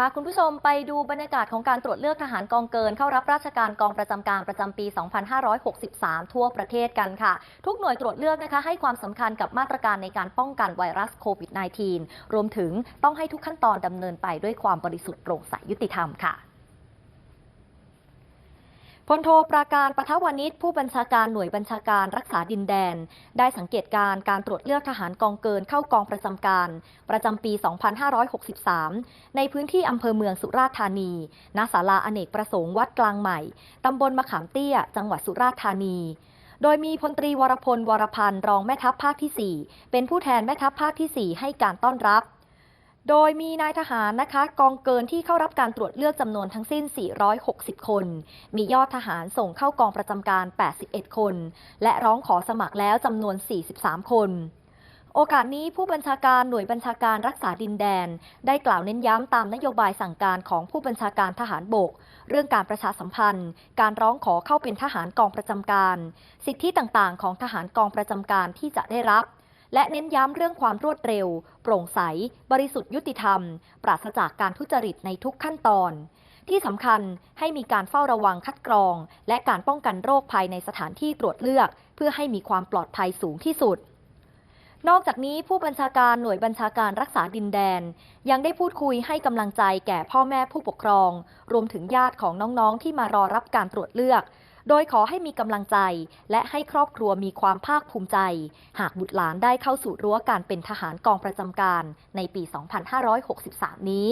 พาคุณผู้ชมไปดูบรรยากาศของการตรวจเลือกทหารกองเกิน เข้ารับราชการกองประจำการประจำปี 2563 ทั่วประเทศกันค่ะ ทุกหน่วยตรวจเลือกนะคะให้ความสำคัญกับมาตรการในการป้องกันไวรัสโควิด -19 รวมถึงต้องให้ทุกขั้นตอนดำเนินไปด้วยความบริสุทธิ์โปร่งใสยุติธรรมค่ะ พลโทปราการปทวานิชผู้บัญชาการหน่วยบัญชาการรักษาดินแดน ได้สังเกตการณ์การตรวจเลือกทหารกองเกินเข้ากองประจำการ ประจำปี 2563 ในพื้นที่อำเภอเมืองสุราษฎร์ธานีณศาลาอเนกประสงค์วัดกลางใหม่ ตำบลมะขามเตี้ย จังหวัดสุราษฎร์ธานีโดยมีพลตรีวรพลวรพันธ์รองแม่ทัพภาคที่ 4 เป็นผู้แทนแม่ทัพภาคที่ 4 ให้การต้อนรับ โดยมีนายทหารนะคะกองเกินที่เข้ารับการตรวจเลือกจำนวนทั้งสิ้น 460 คน มียอดทหารส่งเข้ากองประจำการ 81 คน และร้องขอสมัครแล้วจำนวน 43 คนโอกาสนี้ผู้บัญชาการหน่วยบัญชาการรักษาดินแดน ได้กล่าวเน้นย้ำตามนโยบายสั่งการของผู้บัญชาการทหารบก เรื่องการประชาสัมพันธ์ การร้องขอเข้าเป็นทหารกองประจำการ สิทธิต่างๆ ของทหารกองประจำการที่จะได้รับ และเน้นย้ำเรื่องความรวดเร็ว โปร่งใส บริสุทธิ์ยุติธรรม ปราศจากการทุจริตในทุกขั้นตอน ที่สำคัญให้มีการเฝ้าระวังคัดกรอง และการป้องกันโรคภายในสถานที่ตรวจเลือก เพื่อให้มีความปลอดภัยสูงที่สุดนอกจากนี้ผู้บัญชาการหน่วยบัญชาการรักษาดินแดน ยังได้พูดคุยให้กำลังใจแก่พ่อแม่ผู้ปกครอง รวมถึงญาติของน้องๆที่มารอรับการตรวจเลือก โดยขอให้มีกำลังใจ และให้ครอบครัวมีความภาคภูมิใจ หากบุตรหลานได้เข้าสู่รั้วการเป็นทหารกองประจำการในปี 2563 นี้